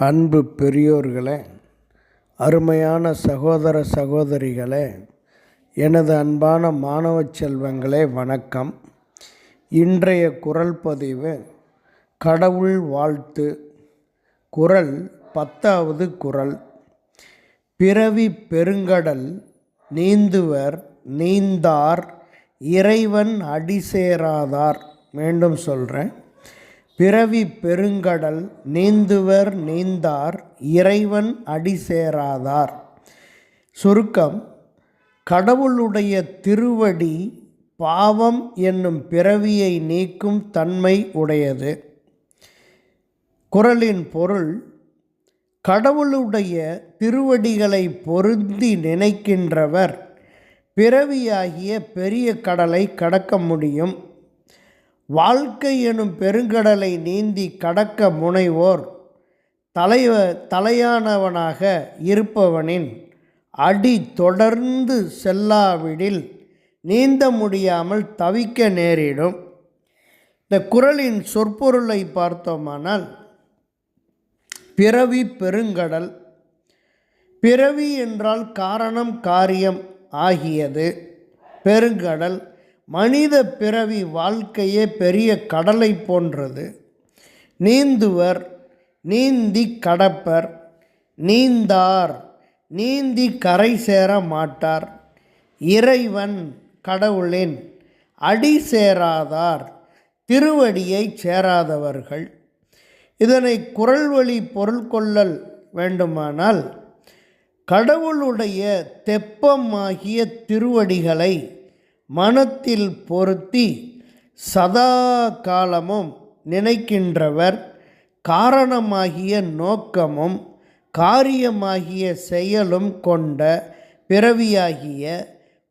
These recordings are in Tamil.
அன்பு பெரியோர்களே அருமையான சகோதர சகோதரிகளே எனது அன்பான மாணவ செல்வங்களே வணக்கம். இன்றைய குரல் பதிவு கடவுள் வாழ்த்து. குரல் பத்தாவது குரல். பிறவி பெருங்கடல் நீந்துவர் நீந்தார் இறைவன் அடிசேராதார். மீண்டும் சொல்கிறேன் பிறவி பெருங்கடல் நீந்துவர் நீந்தார் இறைவன் அடி சேராதார். சுருக்கம் கடவுளுடைய திருவடி பாவம் என்னும் பிறவியை நீக்கும் தன்மை உடையது. குரலின் பொருள் கடவுளுடைய திருவடிகளை பொருந்தி நினைக்கின்றவர் பிறவியாகிய பெரிய கடலை கடக்க முடியும். வாழ்க்கை எனும் பெருங்கடலை நீந்தி கடக்க முனைவோர் தலைவ தலையானவனாக இருப்பவனின் அடி தொடர்ந்து செல்லாவிடில் நீந்த முடியாமல் தவிக்க நேரிடும். இந்த குறளின் சொற்பொருளை பார்த்தோமானால் பிறவி பெருங்கடல். பிறவி என்றால் காரணம் காரியம் ஆகியது. பெருங்கடல் மனித பிறவி வாழ்க்கையே பெரிய கடலை போன்றது. நீந்துவர் நீந்தி கடப்பர் நீந்தார் நீந்தி கரை சேர மாட்டார். இறைவன் கடவுளின் அடி சேராதார் திருவடியை சேராதவர்கள். இதனை குரல் வழி பொருள் கொள்ளல் வேண்டுமானால் கடவுளுடைய தெப்பமாகிய திருவடிகளை மனத்தில் பொருத்தி சதா காலமும் நினைக்கின்றவர் காரணமாகிய நோக்கமும் காரியமாகிய செயலும் கொண்ட பிறவியாகிய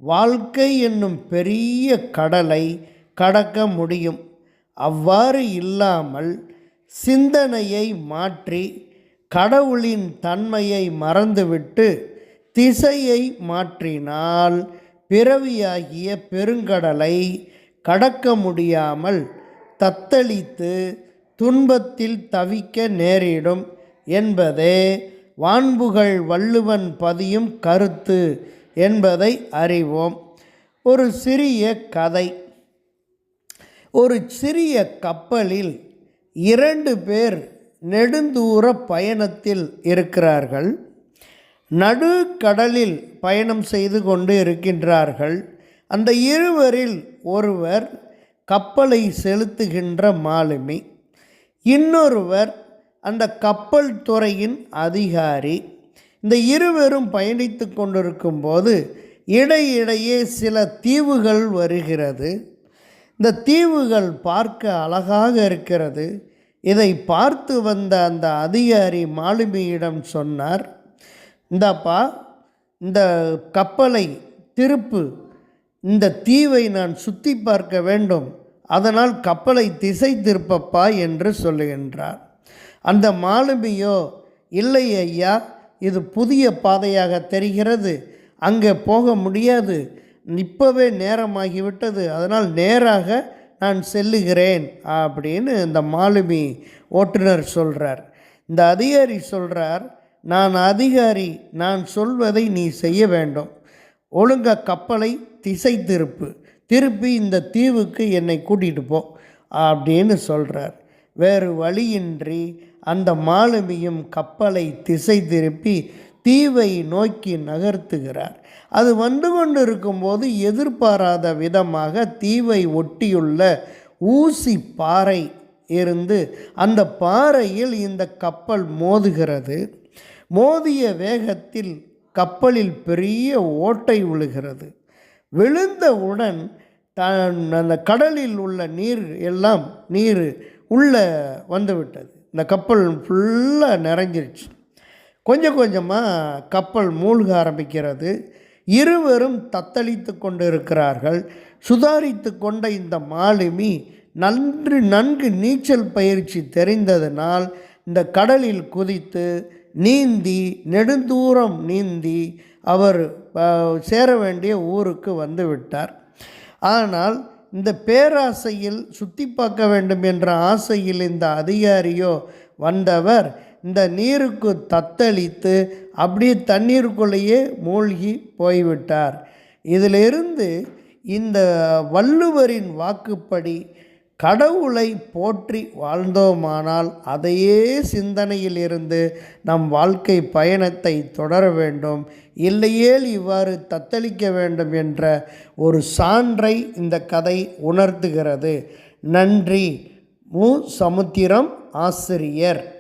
வாழ்க்கை என்னும் பெரிய கடலை கடக்க முடியும். அவ்வாறு இல்லாமல் சிந்தனையை மாற்றி கடவுளின் தன்மையை மறந்துவிட்டு திசையை மாற்றினால் பிறவியாகிய பெருங்கடலை கடக்க முடியாமல் தத்தளித்து துன்பத்தில் தவிக்க நேரிடும் என்பதே வான்புகள் வள்ளுவன் பதியும் கருத்து என்பதை அறிவோம். ஒரு சிறிய கதை. ஒரு சிறிய கப்பலில் இரண்டு பேர் நெடுந்தூர பயணத்தில் இருக்கிறார்கள். நடுக்கடலில் பயணம் செய்து கொண்டு இருக்கின்றார்கள். அந்த இருவரில் ஒருவர் கப்பலை செலுத்துகின்ற மாலுமி இன்னொருவர் அந்த கப்பல் துறையின் அதிகாரி. இந்த இருவரும் பயணித்து கொண்டிருக்கும் போது இடையிடையே சில தீவுகள் வருகிறது. இந்த தீவுகள் பார்க்க அழகாக இருக்கிறது. இதை பார்த்து வந்த அந்த அதிகாரி மாலுமியிடம் சொன்னார் இந்தாப்பா இந்த கப்பலை திருப்பு இந்த தீவை நான் சுற்றி பார்க்க வேண்டும் அதனால் கப்பலை திசை திருப்பப்பா என்று சொல்லுகின்றார். அந்த மாலுமியோ இல்லை ஐயா இது புதிய பாதையாக தெரிகிறது அங்கே போக முடியாது இப்போவே நேரமாகிவிட்டது அதனால் நேராக நான் செல்லுகிறேன் அப்படின்னு இந்த மாலுமி ஓட்டுநர் சொல்கிறார் இந்த அதிகாரி சொல்கிறார் நான் அதிகாரி நான் சொல்வதை நீ செய்ய வேண்டும். ஒழுங்க கப்பலை திசை திருப்பு திருப்பி இந்த தீவுக்கு என்னை கூட்டிகிட்டு போ அப்படின்னு சொல்கிறார் வேறு வழியின்றி அந்த மாலுமியும் கப்பலை திசை திருப்பி தீவை நோக்கி நகர்த்துகிறார். அது வந்து கொண்டு இருக்கும்போது எதிர்பாராத விதமாக தீவை ஒட்டியுள்ள ஊசி பாறை இருந்து அந்த பாறையில் இந்த கப்பல் மோதுகிறது. மோதிய வேகத்தில் கப்பலில் பெரிய ஓட்டை விழுகிறது. விழுந்தவுடன் தன் அந்த கடலில் உள்ள நீர் எல்லாம் நீர் உள்ளே வந்துவிட்டது. இந்த கப்பல் ஃபுல்லாக நிறைஞ்சிருச்சு. கொஞ்சம் கொஞ்சமாக கப்பல் மூழ்க ஆரம்பிக்கிறது. இருவரும் தத்தளித்து கொண்டு இருக்கிறார்கள் சுதாரித்து கொண்ட இந்த மாலுமி நன்று நன்கு நீச்சல் பயிற்சி தெரிந்ததனால் இந்த கடலில் குதித்து நீந்தி நெடுந்தூரம் நீந்தி அவர் சேர வேண்டிய ஊருக்கு வந்து விட்டார். ஆனால் இந்த பேராசையில் சுற்றி பார்க்க வேண்டும் என்ற ஆசையில் இந்த அதிகாரியோ வந்தவர் இந்த நீருக்கு தத்தளித்து அப்படியே தண்ணீருக்குள்ளேயே மூழ்கி போய்விட்டார். இதிலிருந்து இந்த வள்ளுவரின் வாக்குப்படி கடவுளை போற்றி வாழ்ந்தோமானால் அதையே சிந்தனையிலிருந்து நம் வாழ்க்கை பயணத்தை தொடர வேண்டும். இல்லையேல் இவ்வாறு தத்தளிக்க வேண்டும் என்ற ஒரு சான்றை இந்த கதை உணர்த்துகிறது. நன்றி. மு. சமுத்திரம் ஆசிரியர்.